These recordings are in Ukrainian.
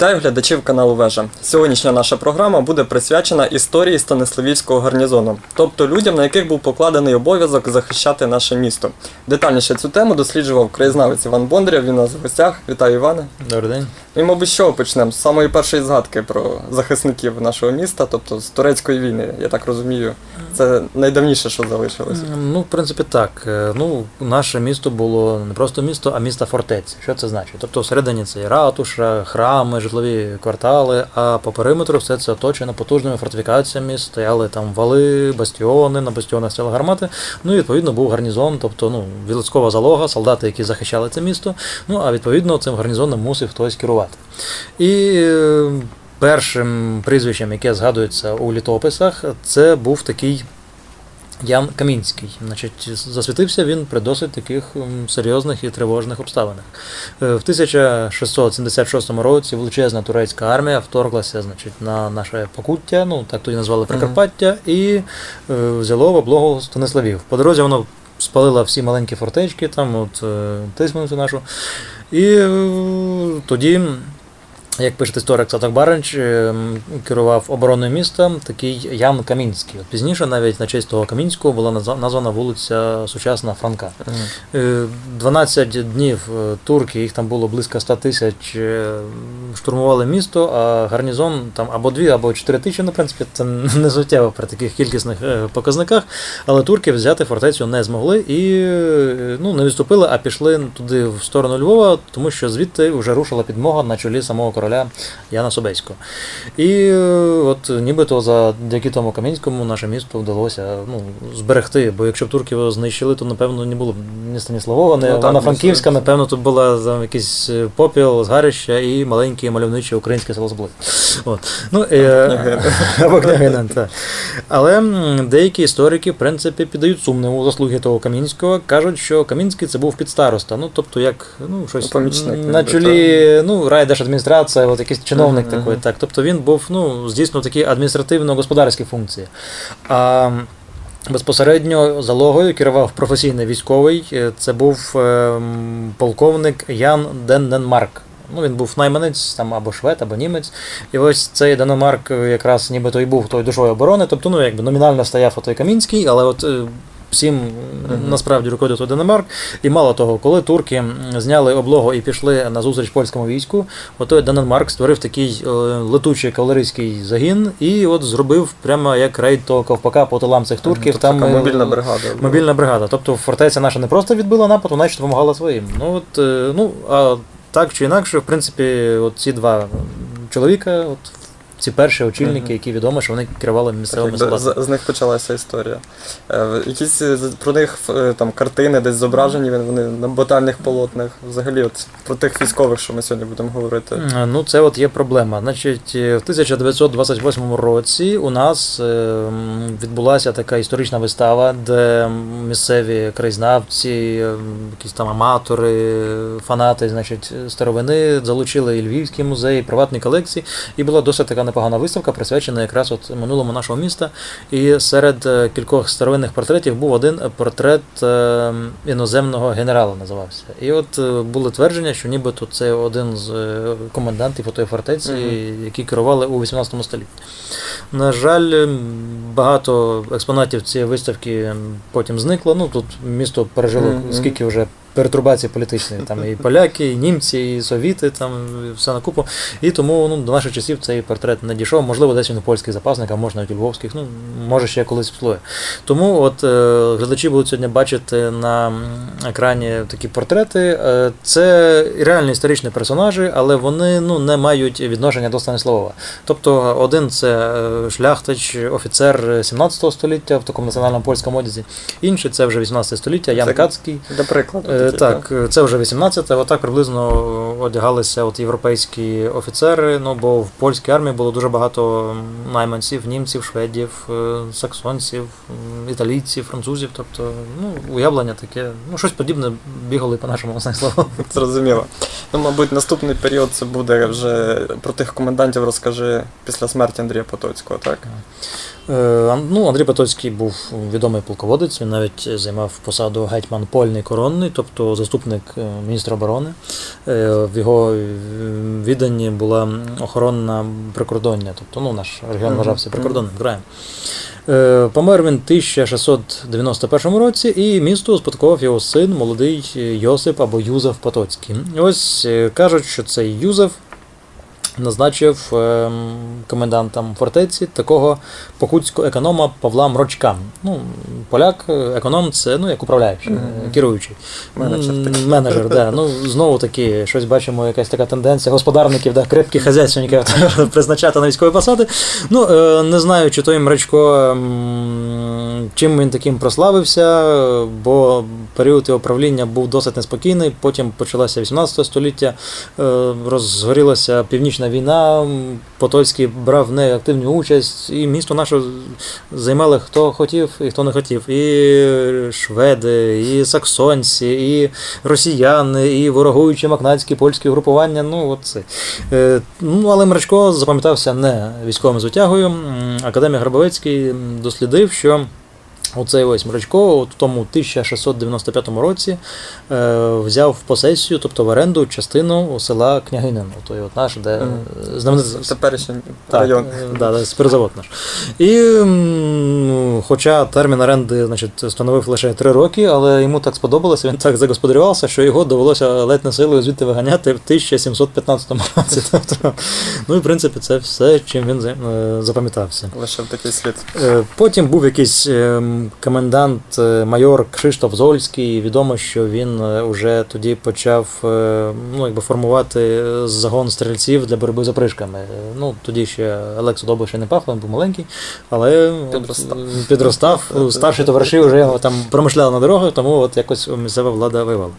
Вітаю глядачів каналу Вежа. Сьогоднішня наша програма буде присвячена історії Станиславівського гарнізону, тобто людям, на яких був покладений обов'язок захищати наше місто. Детальніше цю тему досліджував краєзнавець Іван Бондарєв. Він у нас в гостях. Вітаю, Іване. Добрий день. І, мабуть, чого почнемо? З самої першої згадки про захисників нашого міста, тобто з турецької війни, я так розумію. Це найдавніше, що залишилося. Ну, в принципі, так. Е, Ну, наше місто було не просто місто, а місто фортеця. Що це значить? Тобто всередині це і ратуша, храми, житлові квартали, а по периметру все це оточено потужними фортифікаціями, стояли там вали, бастіони, на бастіонах стояли гармати. Ну і відповідно був гарнізон, тобто ну, військова залога, солдати, які захищали це місто. Ну а відповідно цим гарнізоном мусив хтось керувати. І е, першим прізвищем, яке згадується у літописах, це був такий. Ян Камінський. Значить, засвітився він при досить таких серйозних і тривожних обставинах. Е, В 1676 році величезна турецька армія вторглася значить, на наше Покуття, ну так тоді назвали Прикарпаття, і е, взяло в облогу Станиславів. По дорозі воно спалило всі маленькі фортечки, там, от е, тисменицю нашу. І е, тоді як пише історик Саток Баранч, е, керував обороною міста такий Ян Камінський. От пізніше навіть на честь того Камінського була названа вулиця сучасна Франка. Е, 12 днів е, турки, їх там було близько 100 тисяч, е, штурмували місто, а гарнізон там або 2, або 4 тисячі, ну, в принципі, це не суттєво при таких кількісних е, показниках. Але турки взяти фортецю не змогли і е, ну, не відступили, а пішли туди в сторону Львова, тому що звідти вже рушила підмога на чолі самого короля Яна Собеського. І е, от нібито завдяки тому Кам'янському наше місто вдалося ну, зберегти. Бо якщо б турки його знищили, то напевно не було б ні Станіславова, ні Ну, Франківська, напевно, тут була там якийсь е, попіл, згарища і маленьке мальовниче українське село Зблит. От. Ну, е, або Княгинин, так. Але деякі історики, в принципі, піддають сумніву заслуги того Камінського, кажуть, що Камінський це був підстароста. Ну, тобто, як ну, щось Помічник, на чолі ну, райдержадміністрація, от якийсь чиновник Мгм, такий. Так. Тобто він був ну, здійснював такі адміністративно-господарські функції. А безпосередньо залогою керував професійний військовий. Е, Це був ем, полковник Ян Денненмарк. Ну, він був найманець там або швед, або німець. І ось цей Денемарк е, якраз нібито і був той душою оборони. Тобто, ну, якби номінально стояв отой Камінський, але от е, всім насправді руководив Денемарк. І мало того, коли турки зняли облогу і пішли на зустріч польському війську, отой Дененмарк створив такий е, летучий кавалерійський загін і от зробив прямо як рейд того ковпака по тилам цих турків. Тобто там така е, мобільна бригада. Мобільна бригада. Тобто фортеця наша не просто відбила напад, вона ще допомагала своїм. Ну от е, ну а так чи інакше, в принципі, от ці два чоловіка, от ці перші очільники, які відомо, що вони керували місцевими солдатами. з, з них почалася історія. Е, якісь е, про них е, там картини десь зображені, вони- на батальних полотнах. Взагалі, от про тих військових, що ми сьогодні будемо говорити. Ну, це от є проблема. Значить, в 1928 році у нас відбулася така історична вистава, де місцеві краєзнавці, якісь там аматори, фанати, значить, старовини залучили і Львівський музей, і приватні колекції, і була досить така непогана виставка, присвячена якраз от минулому нашого міста. І серед е, кількох старовинних портретів був один портрет е, іноземного генерала, називався. І от е, були твердження, що нібито це один з комендантів отої фортеці, Мгм. які керували у 18 столітті. На жаль, багато експонатів цієї виставки потім зникло. Ну тут місто пережило Мгм. скільки вже. Перетурбації політичної, там і поляки, і німці, і совіти, там і все на купу. І тому ну, до наших часів цей портрет не дійшов. Можливо, десь він у польських запасниках, може навіть у львовських, ну може ще колись вплує. Тому от е, глядачі будуть сьогодні бачити на екрані такі портрети. Е, це реальні історичні персонажі, але вони ну, не мають відношення до Станіславова. Тобто, один це е, шляхтич, офіцер 17 століття в такому національному польському одязі, інший це вже 18 століття, Ян Кацький. Для прикладу. Е, такі, Так, е, це вже 18-те, отак приблизно одягалися от європейські офіцери, ну бо в польській армії було дуже багато найманців, німців, шведів, е, саксонців, італійців, французів. Тобто, ну, уявлення таке, ну щось подібне бігали по нашому Станіславу. Зрозуміло. Ну, мабуть, наступний період це буде вже про тих комендантів розкажи після смерті Андрія Потоцького, так? Е, Ну, Андрій Потоцький був відомий полководець, він навіть займав посаду гетьман польний коронний, тобто заступник е, міністра оборони. Е, В його е, відданні була охоронна прикордоння, тобто ну, наш регіон вважався прикордонним краєм. Помер він в 1691 році, і місто успадкував його син, молодий Йосип або Юзеф Потоцький. Ось кажуть, що цей Юзеф назначив ем, комендантом фортеці такого покутського економа Павла Мрочка. Ну, поляк, економ це ну, як управляючий, е, керуючий. Менеджер Менеджер, да. Ну, знову таки, щось бачимо, якась така тенденція господарників, да, крепких хазяйственників призначати на військові посади. Ну, е, не знаю, чи той Мрачко, ем, чим він таким прославився, бо період його правління був досить неспокійний. Потім почалося 18 століття, е, розгорілася північна війна. м, Потоцький брав в неї активну участь, і місто наше займали хто хотів і хто не хотів. І шведи, і саксонці, і росіяни, і ворогуючі макнацькі польські групування. Ну, от це. Е, ну, але Мрачко запам'ятався не військовим звитягою. М, Академік Грабовецький дослідив, що Оцей ось Мрачко в тому 1695 році е, взяв в посесію, тобто в оренду частину села Княгинин, той от наш, де е, знаменитий Теперішній район. е, Да, да, спиртзавод наш. І м, хоча термін оренди значить, становив лише три роки, але йому так сподобалося, він так загосподарювався, що його довелося ледь не силою звідти виганяти в 1715 році. Тобто, ну і в принципі це все, чим він е, запам'ятався. Лишив такий слід. Е, Потім був якийсь ем, комендант е, майор Кшиштоф Зольський. Відомо, що він е, уже тоді почав е, ну, якби формувати е, загон стрільців для боротьби з опришками. Е, Ну, тоді ще Олекс Удобо ще не пахло, він був маленький, але Підростав. е, підростав. Старші товариші вже його там промишляли на дорогах, тому от якось місцева влада воювала.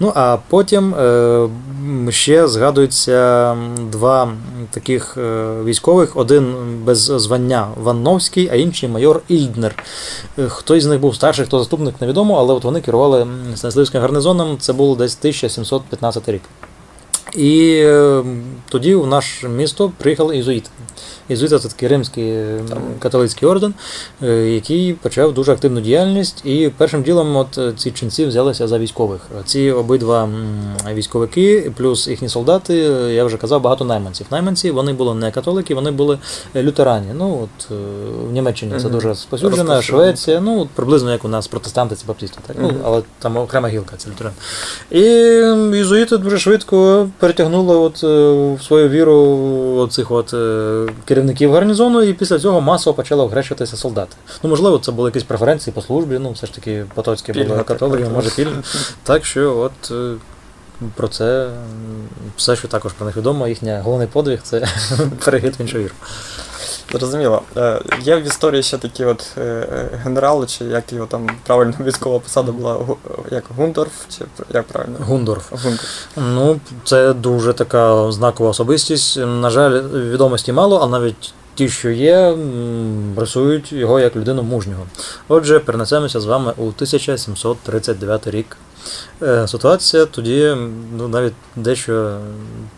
Ну а потім е, ще згадуються два таких е, військових: один без звання Ванновський, а інший майор Ільднер. Е, Хтось з них був старший, хто заступник, невідомо, але от вони керували Станиславським гарнизоном. Це було десь 1715 рік. І е, тоді в наше місто приїхали ізуїти. Ізуїти це такий римський е, Там. католицький орден, е, який почав дуже активну діяльність. І першим ділом от е, ці ченці взялися за військових. Ці обидва військовики, плюс їхні солдати, я вже казав, багато найманців. Найманці вони були не католики, вони були лютерані. Ну от в Німеччині це дуже спосюджено, Швеція, ну приблизно як у нас протестанти це баптисти, так? Ну, але там окрема гілка, це лютеран. І єзуїти дуже швидко перетягнули от, в свою віру цих от е, керівників гарнізону, і після цього масово почали огрещуватися солдати. Ну, можливо, це були якісь преференції по службі, ну, все ж таки Потоцькі були католики, може фільм. Так що от. е, Про це все, що також про них відомо, їхня головний подвиг це перехід в іншу віру. Зрозуміло. Е, Є в історії ще такі от е, е, генерали, чи як його там правильно військова посада була, як Гундорф, чи як правильно? Гундорф. Гундорф. Ну, це дуже така знакова особистість. На жаль, відомості мало, а навіть ті, що є, рисують його як людину мужнього. Отже, перенесемося з вами у 1739 рік. Е, Ситуація тоді ну, навіть дещо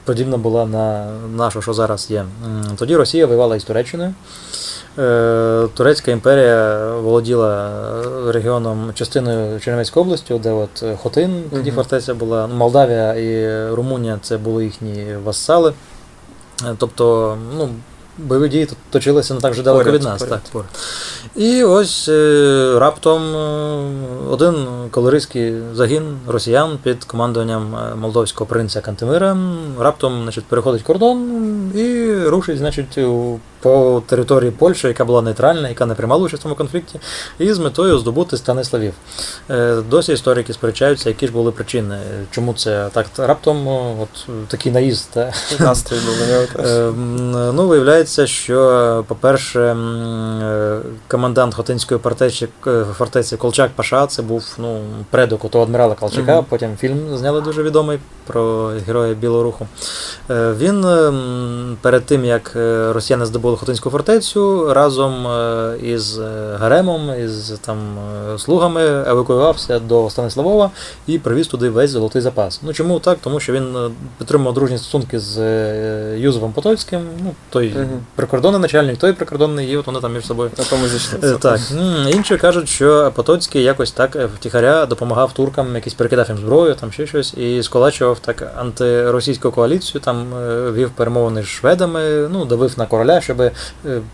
подібна була на нашу, що зараз є. Тоді Росія воювала із Туреччиною. Е, Турецька імперія володіла регіоном частиною Чернівецької області, де от е, Хотин, тоді Мгм. фортеця була. Ну, Молдавія і Румунія це були їхні вассали. Тобто, ну, бойові дії тут точилися не так вже далеко Поряд, від нас. поряд. Так, поряд. І ось е, раптом е, один колористський загін росіян під командуванням е, молдовського принца Кантемира раптом значить, переходить кордон і рушить значить, у- по території Польщі, яка була нейтральна, яка не приймала участь в цьому конфлікті, і з метою здобути Станиславів. Е, Досі історики сперечаються, які ж були причини, чому це так раптом от, такий наїзд. та, Настрій був. Е, Ну, виявляється, що, по-перше, е, командант Хотинської фортеці, е, фортеці Колчак Паша, це був ну, предок того адмірала Колчака, Мгм. потім фільм зняли дуже відомий про героя Білого Руху. Е, Він ем, перед тим, як е, росіяни здобули Хотинську фортецю, разом е, із е, гаремом, із там е, слугами евакуювався до Станиславова і привіз туди весь золотий запас. Ну чому так? Тому що він е, підтримував дружні стосунки з е, Юзефом Потоцьким, ну той Мгм. прикордонний начальник, той прикордонний, і от вони там між собою. На тому Е. Так, інші кажуть, що Потоцький якось так е, втіхаря допомагав туркам, якісь перекидав їм зброю, там ще щось, і сколачував так антиросійську коаліцію, там е, вів перемовини з шведами, ну, давив на короля, щоб е,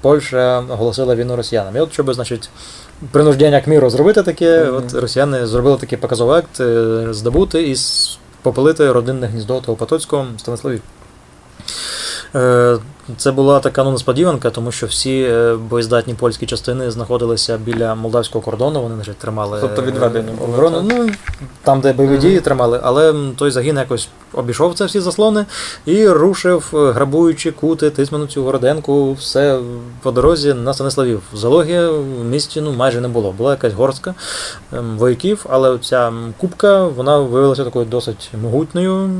Польща оголосила війну росіянам. І от щоб, значить, принуждення к міру зробити таке, Мгм. от росіяни зробили такий показовий акт е, здобути і попилити родинне гніздо того Потоцького Станиславів. Е, Це була така ну, несподіванка, тому що всі е, боєздатні польські частини знаходилися біля молдавського кордону, вони значить, тримали Тобто е, відведені оборону. Ну, там, де бойові дії тримали, але той загін якось обійшов це всі заслони і рушив, грабуючи кути, Тисменицю, Городенку, все по дорозі на Станиславів. Залоги в місті ну, майже не було. Була якась горстка ем, вояків, але ця кубка вона виявилася такою досить могутньою,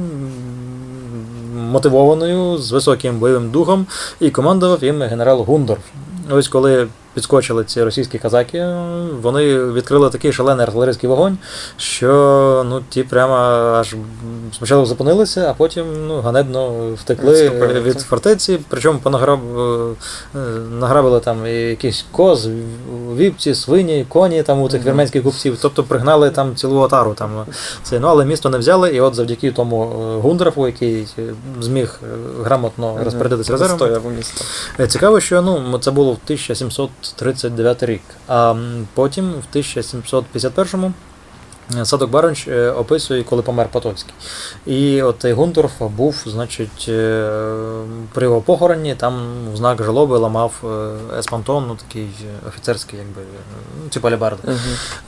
мотивованою, з високим бойовим духом, і командував їм генерал Гундорф. Ось коли підскочили ці російські казаки, вони відкрили такий шалений артилерійський вогонь, що ну, ті прямо аж спочатку зупинилися, а потім ну, ганебно втекли Відступили, від фортеці. Причому понаграб, е, награбили там якісь коз, вівці, свині, коні там у цих вірменських купців. Тобто пригнали там цілу отару. Там, це, ну, але місто не взяли, і от завдяки тому е, Гундрафу, який е, зміг е, грамотно розпорядитися резервом. Е, Цікаво, що ну, це було в 1739 рік. А потім, в 1751-му, е, Садок Баронч е, описує, коли помер Потоцький. І от цей Гунторф був, значить, е, при його похороні, там в знак жалоби ламав еспантон, ну такий офіцерський, якби, ну, типу алебарди. Мгм.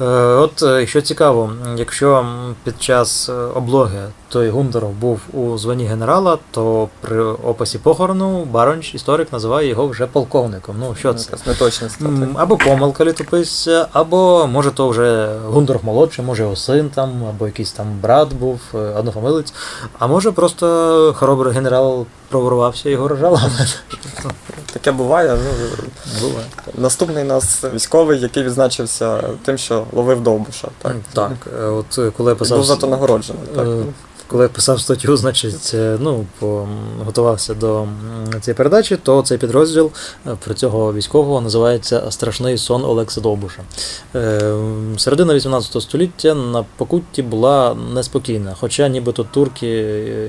Е, От що цікаво, якщо під час облоги той Гундеров був у званні генерала, то при описі похорону Баронч, історик, називає його вже полковником. Ну що це? Неточність. та, М, так. Або помилка літописця, або може то вже Гундоров молодший, може його син там, або якийсь там брат був, е, однофамилець, а може просто хоробрий генерал проворувався і його рожало. Таке буває. Ну, Буває. наступний у нас військовий, який відзначився тим, що ловив довбуша. Так, Так, е, от е, коли я писав. був зато нагороджений. Так. Коли я писав статтю, значить, е, ну, готувався до цієї передачі, то цей підрозділ е, про цього військового називається Страшний сон Олекса Довбуша. Е, Середина 18 століття на Покутті була неспокійна, хоча нібито турки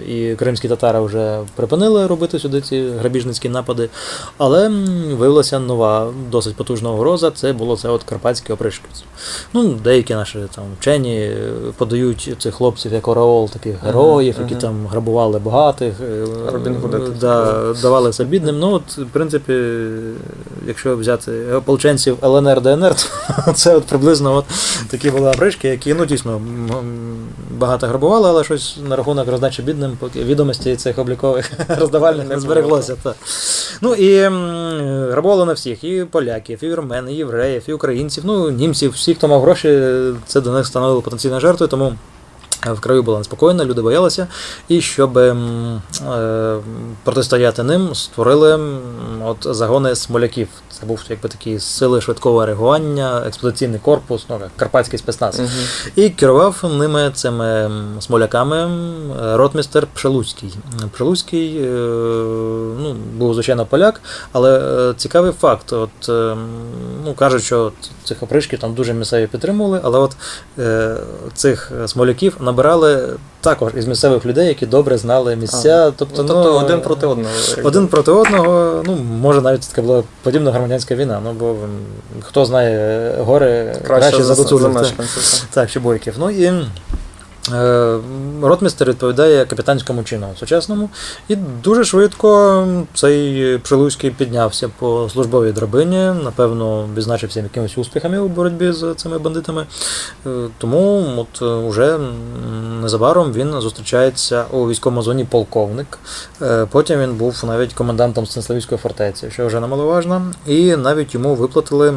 і кримські татари вже припинили робити сюди ці грабіжницькі напади, але виявилася нова, досить потужна угроза, це було це от карпатське опришківство. Ну, деякі наші там вчені подають цих хлопців як ораол таких героїв, які там грабували багатих, е, е, да, давали все бідним. Ну, от, в принципі, якщо взяти ополченців ЛНР ДНР, то це от приблизно от такі були опришки, які ну дійсно багато грабували, але щось на рахунок роздачі бідним, поки відомості цих облікових роздавальних Не збереглося. Так. Ну і грабували на всіх, і поляків, і вірмен, і євреїв, і українців, ну, німців, всі, хто мав гроші, це до них становило потенційною жертвою, тому в краю була неспокійна, люди боялися. І щоб е, протистояти ним, створили от загони смоляків. Це був якби такі сили швидкого реагування, експедиційний корпус, ну, карпатський спецназ. Мгм. І керував ними цими смоляками ротмістер Пшелуцький. Пшелуцький е, ну, був, звичайно, поляк, але е, цікавий факт. От, е, ну, кажуть, що цих опришків там дуже місцеві підтримували, але от е, цих смоляків набирали також із місцевих людей, які добре знали місця. тобто, Ну, тобто ну, один проти одного. один проти одного, ну, може навіть така була подібна громадянська війна. Ну, бо хто знає гори краще, за за, за так. мешканців. так. Так, чи бойків. Ну і ротмістер відповідає капітанському чину сучасному. І дуже швидко цей Пшелуцький піднявся по службовій драбині, напевно, відзначився якимись успіхами у боротьбі з цими бандитами. Е, Тому от е, уже незабаром він зустрічається у військовому зоні полковник. Е, Потім він був навіть комендантом Станиславської фортеці, що вже немаловажно. І навіть йому виплатили е,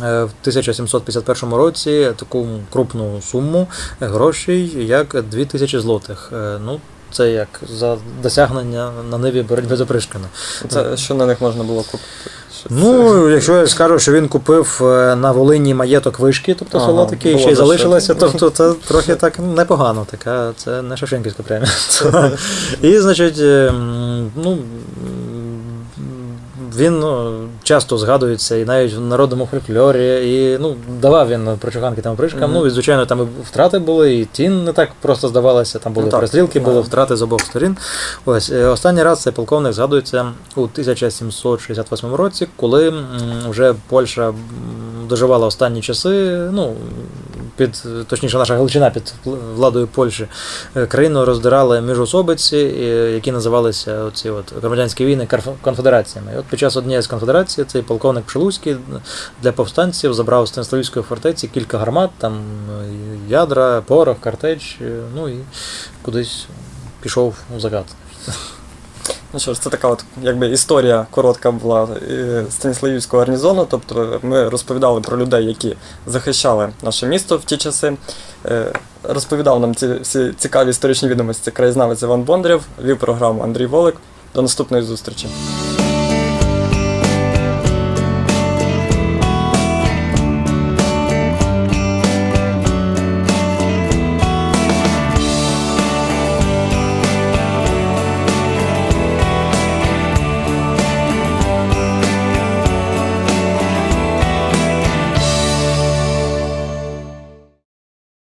в 1751 році таку крупну суму грошей, як 2000 злотих. Е, Ну, це як за досягнення на ниві боротьби з опришками. Це що на них можна було купити? Що це? Ну, якщо я скажу, що він купив е, на Волині маєток вишки, тобто Ага, село таке, і ще й за залишилося, тобто це трохи так непогано, така, це не Шевченківська премія. І, значить, е, ну. Він ну, часто згадується і навіть в народному фольклорі, і ну, давав він прочуханки там опришкам. Мгм. Ну, і, звичайно, там і втрати були, і тін не так просто здавалося, там були Ну, перестрілки, були втрати з обох сторін. Ось е, останній раз цей полковник згадується у 1768 році, коли вже Польща доживала останні часи. Ну під точніше, наша Галичина під владою Польщі е, країну роздирали міжособиці, які називалися оці от громадянські війни конфедераціями. І от під час однієї з конфедерацій цей полковник Пшелуцький для повстанців забрав з Станиславської фортеці кілька гармат, там е, ядра, порох, картеч, е, ну і кудись пішов у закат. Ну що ж, це така от якби історія коротка була е, Станіславівського гарнізону. Тобто ми розповідали про людей, які захищали наше місто в ті часи. Е, Розповідав нам ці всі цікаві історичні відомості краєзнавець Іван Бондарєв, вів програму Андрій Волик. До наступної зустрічі.